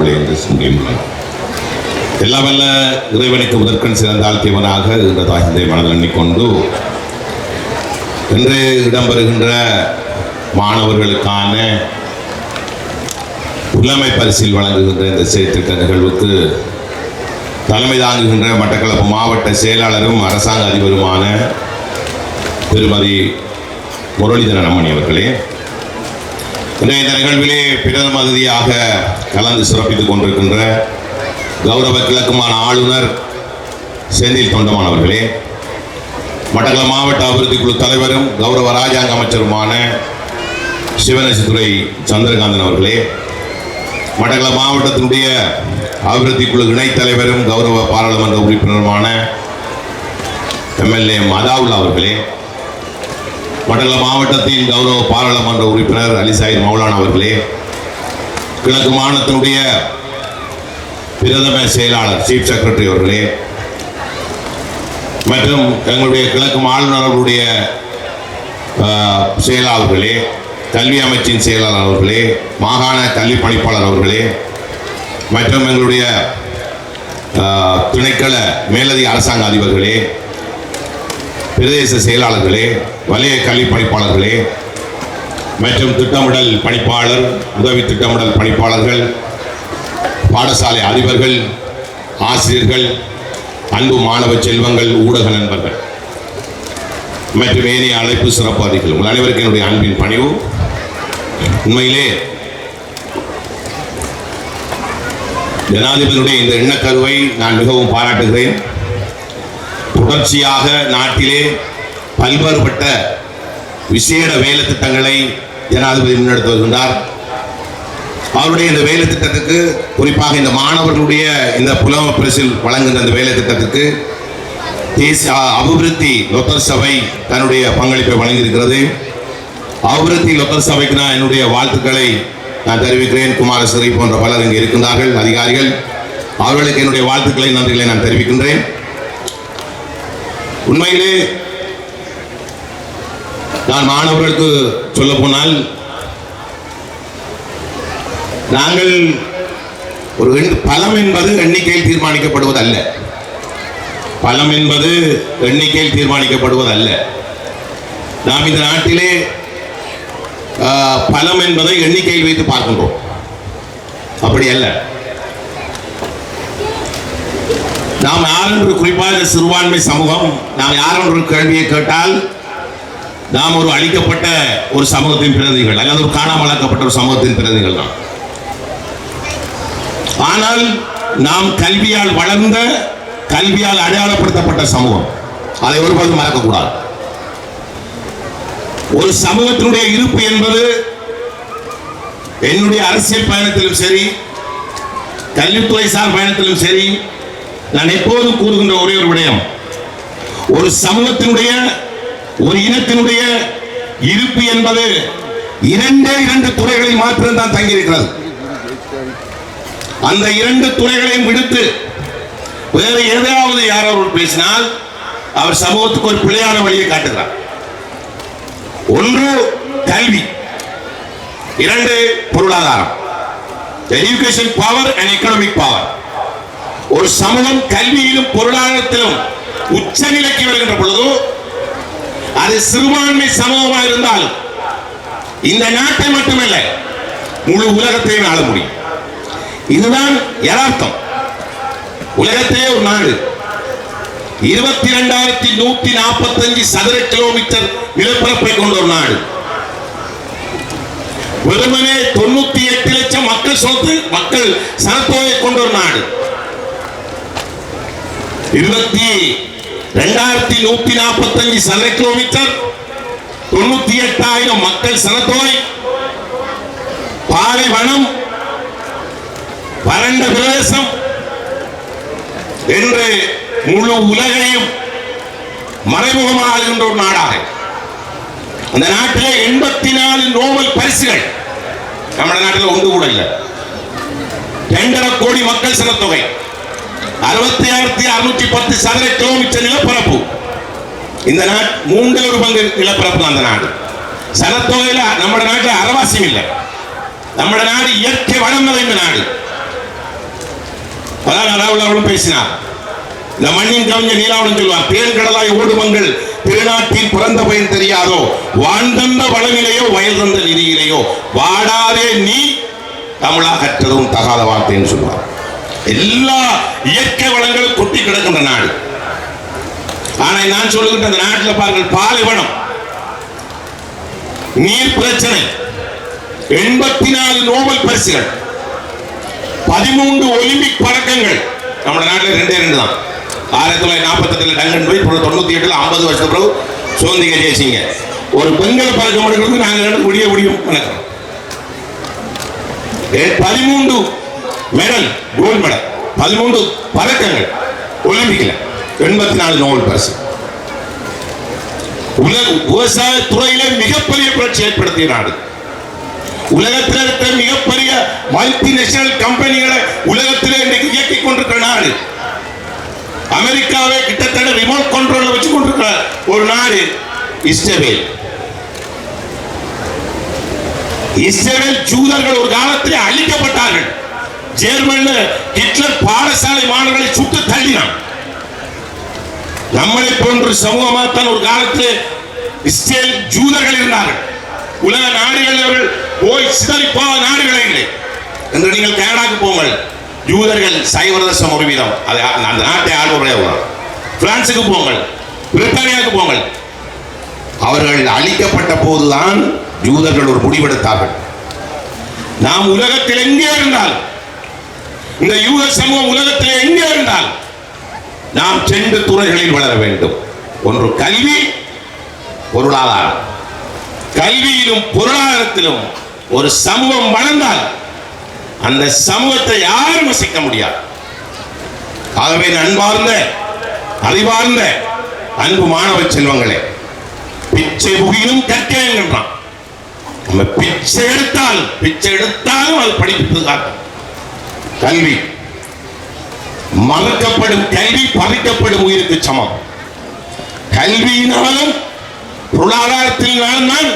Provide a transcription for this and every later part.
தமிழே என்று சொல்கின்றனர் எல்லாம் வல்ல இறைவனுக்கு முதற்கண் சிறந்தால் தேவனாக இந்த தாய்ந்தை மனதில் எண்ணிக்கொண்டு இன்று இடம்பெறுகின்ற மாணவர்களுக்கான புலமை பரிசில் வழங்குகின்ற இந்த செயற்திட்ட நிகழ்வுக்கு தலைமை தாங்குகின்ற மட்டக்களப்பு மாவட்ட செயலாளரும் அரசாங்க அதிபருமான திருமதி முரளிதரன் அம்மணி அவர்களே இந்த நிகழ்விலே பிரதம அதிதியாக கலந்து சிறப்பித்துக் கொண்டிருக்கின்ற கௌரவ கிழக்குமான ஆளுநர் செந்தில் தொண்டமான் அவர்களே மாவட்ட அபிவிருத்தி குழு தலைவரும் கௌரவ ராஜாங்க அமைச்சருமான சிவநேசத்துறை சந்திரகாந்தன் அவர்களே மட்டக்களப்பு மாவட்டத்தினுடைய அபிவிருத்தி குழு இணைத் தலைவரும் கௌரவ பாராளுமன்ற உறுப்பினருமான எம்எல்ஏ மதாவுல்லா அவர்களே மண்டல மாவட்டத்தின் கௌரவ பாராளுமன்ற உறுப்பினர் அலிசாயிர் மௌலான் அவர்களே கிழக்கு மாநிலத்தினுடைய பிரதம செயலாளர் சீஃப் செக்ரட்டரி அவர்களே மற்றும் எங்களுடைய கிழக்கு ஆளுநர் செயலாளர்களே கல்வி அமைச்சின் செயலாளர் அவர்களே மாகாண கல்வி பணிப்பாளர் அவர்களே மற்றும் எங்களுடைய துணைக்கள திணைக்கள மேலதிக அரசாங்க அதிபர்களே பிரதேச செயலாளர்களே வலய கல்வி பணிப்பாளர்களே மற்றும் திட்டமிடல் பணிப்பாளர் உதவி திட்டமிடல் பணிப்பாளர்கள் பாடசாலை அதிபர்கள் ஆசிரியர்கள் அன்பு மாணவ செல்வங்கள் ஊடக நண்பர்கள் மற்றும் ஏனைய அழைப்பு சிறப்பு அதிகள் உங்கள் அனைவருக்கும் என்னுடைய அன்பின் பணிவு. உண்மையிலே ஜனாதிபதியுடைய இந்த எண்ணக்கருவை நான் மிகவும் பாராட்டுகிறேன். தொடர்ச்சியாக நாட்டிலே பல்வேறுபட்ட விசேட வேலை திட்டங்களை ஜனாதிபதி முன்னெடுத்து வருகின்றார். அவருடைய இந்த வேலை திட்டத்துக்கு குறிப்பாக இந்த மாணவர்களுடைய இந்த புலம பரிசில் வழங்குகின்ற இந்த வேலை திட்டத்துக்கு தேசிய அபிவிருத்தி லொத்தர் சபை தன்னுடைய பங்களிப்பை வழங்கியிருக்கிறது. அபிவிருத்தி லொத்தர் சபைக்கு நான் என்னுடைய வாழ்த்துக்களை நான் தெரிவிக்கிறேன். குமாரசிறை போன்ற பலர் இங்கே இருக்கின்றார்கள் அதிகாரிகள். அவர்களுக்கு என்னுடைய வாழ்த்துக்களை நன்றிகளை நான் தெரிவிக்கின்றேன். உண்மையிலே நான் மாணவர்களுக்கு சொல்ல போனால் நாங்கள் ஒரு எண்- பலம் என்பது எண்ணிக்கையில் தீர்மானிக்கப்படுவது அல்ல பலம் என்பது எண்ணிக்கையில் தீர்மானிக்கப்படுவது அல்ல நாம் இந்த நாட்டிலே பலம் என்பதை எண்ணிக்கையில் வைத்து பார்க்கின்றோம். அப்படி அல்ல. நாம் யாரென்று குறிப்பாக இந்த சிறுபான்மை சமூகம்? நாம் யாரென்று கேள்வியை கேட்டால் நாம் ஒரு அழிக்கப்பட்ட ஒரு சமூகத்தின் பிரதிகள் அல்லது ஒரு காணாமலாக்கப்பட்ட ஒரு சமூகத்தின் பிரதிகள் தான். ஆனால் நாம் கல்வியால் வளர்ந்த கல்வியால் அடையாளப்படுத்தப்பட்ட சமூகம். அதை ஒருபோதும் மறக்கக்கூடாது. ஒரு சமூகத்தினுடைய இருப்பு என்பது என்னுடைய அரசியல் பயணத்திலும் சரி கல்வித்துறை சார் பயணத்திலும் சரி நான் எப்போதும் கூறுகின்ற ஒரே ஒரு விடயம். ஒரு சமூகத்தினுடைய ஒரு இனத்தினுடைய இருப்பு என்பது இரண்டே இரண்டு துறைகளில் மாத்திரம்தான் தங்கியிருக்கிறது. அந்த இரண்டு துறைகளையும் விடுத்து வேறு எதையாவது யாராவது பேசினால் அவர் சமூகத்துக்கு ஒரு பிழையான வழியை காட்டுகிறார். ஒன்று கல்வி. இரண்டு பொருளாதாரம். Education power and economic power ஒரு சமூகம் கல்வியிலும் பொருளாதாரத்திலும் உச்சநிலைக்கு வருகின்ற பொழுது அது சிறுபான்மை சமூகமாக இருந்தால் இந்த நாட்டை மட்டுமல்ல முழு உலகத்தையும் ஆள முடியும். இதுதான் யதார்த்தம். உலகத்தையே ஒரு நாடு இருபத்தி இரண்டாயிரத்தி நூத்தி நாற்பத்தஞ்சு சதுர கிலோமீட்டர் நிலப்பரப்பை கொண்ட ஒரு நாடு. வெறுமனே தொண்ணூத்தி எட்டு லட்சம் மக்கள் சொத்து மக்கள் சனத்தொகை கொண்ட ஒரு நாடு. இருபத்தி ரெண்டாயிரத்தி நூத்தி நாற்பத்தஞ்சு சதுர கிலோமீட்டர் தொண்ணூத்தி எட்டாயிரம் மக்கள் சனத்தொகை பாலைவனம் வறண்ட பிரதேசம் என்று முழு உலகையும் மறைமுகமாக மறைமுகமாகின்ற ஒரு நாடாக. அந்த நாட்டிலே எண்பத்தி நாலு நோபல் பரிசுகள் நம்ம நாட்டில் ஒன்று கூட இல்லை. இரண்டரை கோடி மக்கள் சனத்தொகை. அறுபத்தி ஆயிரத்தி அறுநூற்றி பத்து சதுர கிலோமீட்டர் நிலப்பரப்பு. இந்த நாட் மூன்றில் ஒரு பங்கு நிலப்பரப்பு அந்த நாடு. சனத்தொகையில் நம்ம நாட்டில் அரவாசியம் இல்லை. நம்ம நாடு இயற்கை வளம் நிறைந்த நாடு. நீலாவளவனும் பேசினார். இந்த மண்ணின் கவிஞர் நீலாவளம் சொல்வார் தேன் கடலாய் ஓடுமங்கள் திருநாட்டில் பிறந்த பயன் தெரியாதோ வான் தந்த வயல் தந்த நிதியிலையோ வாடாதே நீ தமிழா தகாத வார்த்தைன்னு சொல்வார். எல்லா இயற்கை வளங்களும் கொட்டி கிடக்கின்ற நாடு. ஆனா நான் சொல்லுகின்ற அந்த நாட்டில் பாருங்கள் பாலைவனம். நீர் பிரச்சனை. எண்பத்தி நாலு நோபல் பரிசுகள். பதிமூன்று ஒலிம்பிக் பதக்கங்கள். நம்ம நாட்டில் ரெண்டே ரெண்டு தான். ஆயிரத்தி தொள்ளாயிரத்தி நாற்பத்தி எட்டுல டங்கன் போய் அப்புறம் தொண்ணூத்தி எட்டுல ஐம்பது வருஷத்துக்கு பிறகு சுதந்திர ஜெயிச்சிங்க. ஒரு பெண்கள் பதக்கம் எடுக்கிறது நாங்கள் முடிய முடியும். வணக்கம். பதிமூன்று மெடல் கோல்டு மெடல் பதிமூன்று பதக்கங்கள். ஒலிம்பிக்ல எண்பத்தி நாலு நோபல் பரிசு உலக விவசாய துறையில மிகப்பெரிய புரட்சி ஏற்படுத்திய நாடு உலகத்தில் இருக்கிற மிகப்பெரிய மல்டிநேஷனல் கம்பெனிகளை உலகத்தில் இன்றைக்கு இயக்கிக் கொண்டிருக்கிற நாடு. அமெரிக்காவை கிட்டத்தட்ட ரிமோட் கண்ட்ரோல் வச்சு கொண்டிருக்கிற ஒரு நாடு இஸ்ரேல் இஸ்ரேல் ஜூதர்கள் ஒரு காலத்தில் அழிக்கப்பட்டார்கள். ஜெர்மன்ல ஹிட்லர் பாடசாலை மாணவர்களை சுட்டு தள்ளினான். நம்மளை போன்ற சமூகமாகத்தான் ஒரு காலத்தில் இஸ்ரேல் ஜூதர்கள் இருந்தார்கள். உலக நாடுகளில் அவர்கள் போய் சிதறிப்பாத நாடுகளே இல்லை என்று நீங்கள் கனடாக்கு போங்கள். யூதர்கள் சைவரதசம் ஒரு வீதம். அது அந்த நாட்டை ஆளுவரே பிரான்சுக்கு போங்கள். பிரித்தானியாவுக்கு போங்கள். அவர்கள் அழிக்கப்பட்ட போதுதான் யூதர்கள் ஒரு முடிவெடுத்தார்கள். நாம் உலகத்தில் எங்கே இருந்தால் இந்த யூத சமூகம் உலகத்தில் எங்கே இருந்தால் நாம் சென்று துறைகளில் வளர வேண்டும். ஒன்று கல்வி பொருளாதாரம். கல்வியிலும் பொருளாதாரத்திலும் ஒரு சமூகம் வளர்ந்தால் அந்த சமூகத்தை யாரும் வசிக்க முடியாது. ஆகவே அன்பார்ந்த அறிவார்ந்த அன்பு மாணவ செல்வங்களே பிச்சை புகிலும் கற்கிறேன் நம்ம பிச்சை எடுத்தால் பிச்சை எடுத்தாலும் அது படிப்பு காட்டும் கல்வி. மறுக்கப்படும் கல்வி பறிக்கப்படும் உயிருக்கு சமம். கல்வியினாலும் பொருளாதாரத்தினாலும் தான்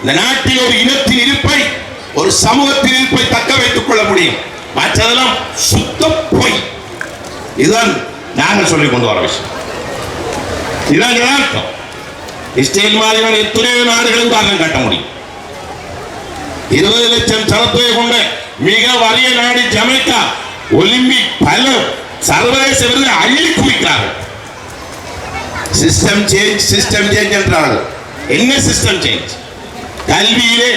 இந்த நாட்டில் ஒரு இனத்தின் இருப்பை ஒரு சமூகத்தின் இருப்பை தக்க வைத்துக் கொள்ள முடியும். மற்றதெல்லாம் சுத்த பொய். இதுதான் நாங்கள் சொல்லிக் கொண்டு வர விஷயம். இதுதான் யதார்த்தம் இஸ்ரேல் மாதிரியான எத்தனையோ நாடுகளும் காரணம் காட்ட முடியும். இருபது லட்சம் சனத்தொகை கொண்ட மிக வலிய நாடு ஜமைக்கா. ஒலிம்பிக் பல சர்வதேச விருது அள்ளி குவிக்கிறார்கள் சிஸ்டம் சேஞ்ச் சிஸ்டம் சேஞ்ச் என்றார்கள் என்ன சிஸ்டம் சேஞ்ச் கல்வியிலே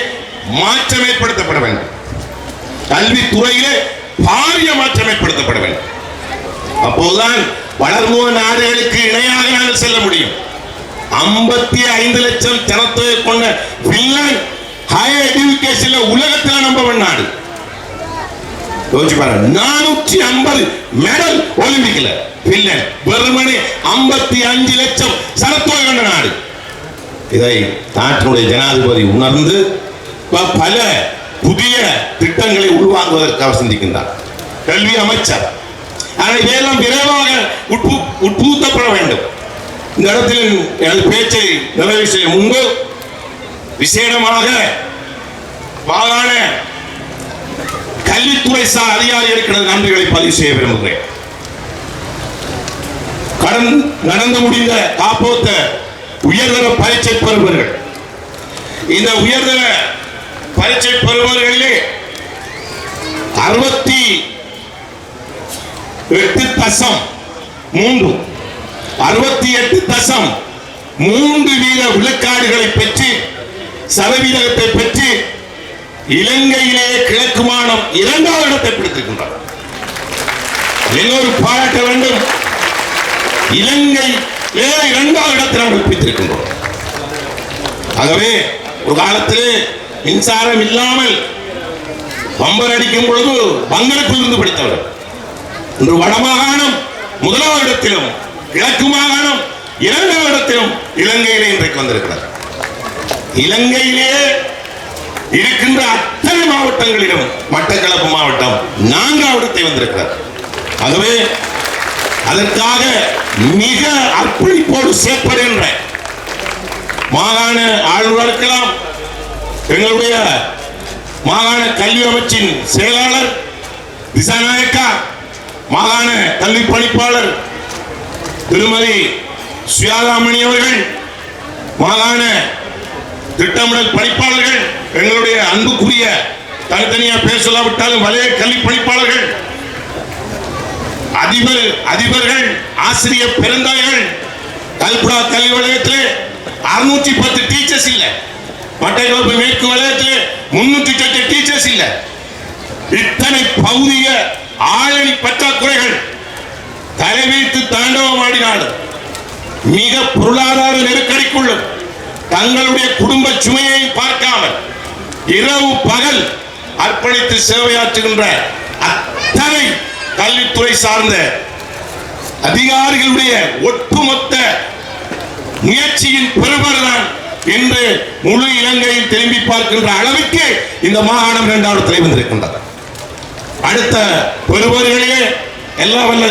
மாற்றம் ஏற்படுத்தப்பட வேண்டும். கல்வி துறையிலே பாரிய மாற்றம் ஏற்படுத்தப்பட வேண்டும். அப்போதுதான் வளர்முக நாடுகளுக்கு இணையாக நாங்கள் செல்ல முடியும். ஐம்பத்தி ஐந்து லட்சம் ஜனத்தொகை கொண்ட பின்லாந்து ஹையர் எஜுகேஷன்ல உலகத்தில் நம்பர் நாடு. யோசிச்சு பாருங்க நானூற்றி ஐம்பது மெடல் ஒலிம்பிக்ல பின்லாந்து வெறுமனே ஐம்பத்தி அஞ்சு லட்சம் சனத்தொகை கண்ட நாடு. இதை நாட்டினுடைய ஜனாதிபதி உணர்ந்து பல புதிய திட்டங்களை உள்வாங்குவதற்காக சிந்திக்கின்றார். கல்வி அமைச்சர். ஆனால் இதையெல்லாம் விரைவாக உட்பு உட்புகுத்தப்பட வேண்டும். இந்த இடத்தில் எனது பேச்சை நிறைவு செய்யும் முன்பு விசேடமாக மாகாண கல்வித்துறை சார் அதிகாரிகளுக்கு எனது நன்றிகளை பதிவு செய்ய விரும்புகிறேன். கடன் நடந்து முடிந்த காப்போத்த உயர்தர பரீட்சை பெறுபவர்கள். இந்த உயர்தர பரீட்சை பெறுபவர்களிலே அறுபத்தி எட்டு தசம் மூன்று அறுபத்தி எட்டு தசம் மூன்று வீத விழுக்காடுகளை பெற்று சதவீதத்தை பெற்று இலங்கையிலே கிழக்கு மாநிலம் இரண்டாவது இடத்தை பிடித்திருக்கின்றார் எல்லோரும் பாராட்ட வேண்டும். இலங்கை இரண்டாவது இடத்தில் நாங்கள் பிடித்திருக்கின்றோம். ஆகவே ஒரு காலத்திலே மின்சாரம் இல்லாமல் பம்பர் அடிக்கும் பொழுது பங்கருக்குள் இருந்து படித்தவர். இன்று வடமாகாணம் முதலாவது இடத்திலும் கிழக்கு மாகாணம் இரண்டாவது இடத்திலும் இலங்கையிலே இன்றைக்கு வந்திருக்கிறார். இலங்கையிலேயே இருக்கின்ற அத்தனை மாவட்டங்களிலும் மட்டக்களப்பு மாவட்டம் நான்காவிடத்தை வந்திருக்கிறார் ஆகவே அதற்காக மிக அர்ப்பணிப்போடு செயற்படுகின்ற மாகாண ஆளுநர் இருக்கலாம் எங்களுடைய மாகாண கல்வி அமைச்சின் செயலாளர் திசாநாயக்கா மாகாண கல்வி பணிப்பாளர் திருமதி சுயாதாமணி அவர்கள் மாகாண திட்டமிடல் பணிப்பாளர்கள் எங்களுடைய அன்புக்குரிய தனித்தனியா பேசலாவிட்டாலும் சொல்லாவிட்டாலும் வலய கல்வி பணிப்பாளர்கள் அதிபர் அதிபர்கள் ஆசிரியர் பெருந்தாய்கள் கல்புரா கல்வி வலயத்திலே அறுநூற்றி பத்து டீச்சர்ஸ் இல்ல. மட்டக்களப்பு மேற்கு வலயத்திலே முன்னூற்றி சொச்ச டீச்சர்ஸ் இல்ல. இத்தனை பகுதிய ஆளணி பற்றாக்குறைகள் தலைவைத்து தாண்டவமாடினாலும் மிக பொருளாதார நெருக்கடிக்குள்ளும் தங்களுடைய குடும்ப சுமையை பார்க்காமல் இரவு பகல் அர்ப்பணித்து சேவையாற்றுகின்ற அத்தனை கல்வித்துறை சார்ந்த அதிகாரிகளுடைய ஒட்டுமொத்த முயற்சியின் பெருமர்தான் இன்று முழு இலங்கையில் திரும்பி பார்க்கின்ற அளவுக்கு இந்த மாகாணம் இரண்டாவது தலை வந்திருக்கின்றது அடுத்த பெறுபவர்களிலே எல்லா வல்ல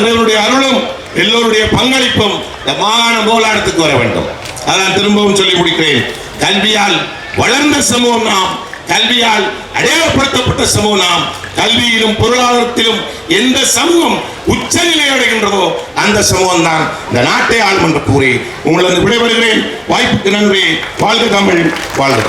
அருளும் எல்லோருடைய பங்களிப்பும் இந்த மாகாண கோலாடத்துக்கு வர வேண்டும். அதான் திரும்பவும் சொல்லி முடிக்கிறேன். கல்வியால் வளர்ந்த சமூகம் நாம் கல்வியால் அடையாளப்படுத்தப்பட்ட சமூகம் நாம் கல்வியிலும் பொருளாதாரத்திலும் எந்த சமூகம் உச்சநிலை அடைகின்றதோ அந்த சமூகம் தான் இந்த நாட்டை ஆளும் என்று கூறி உங்களது விடைபெறுகிறேன். வாய்ப்புக்கு நன்றி. வாழ்க தமிழ். வாழ்க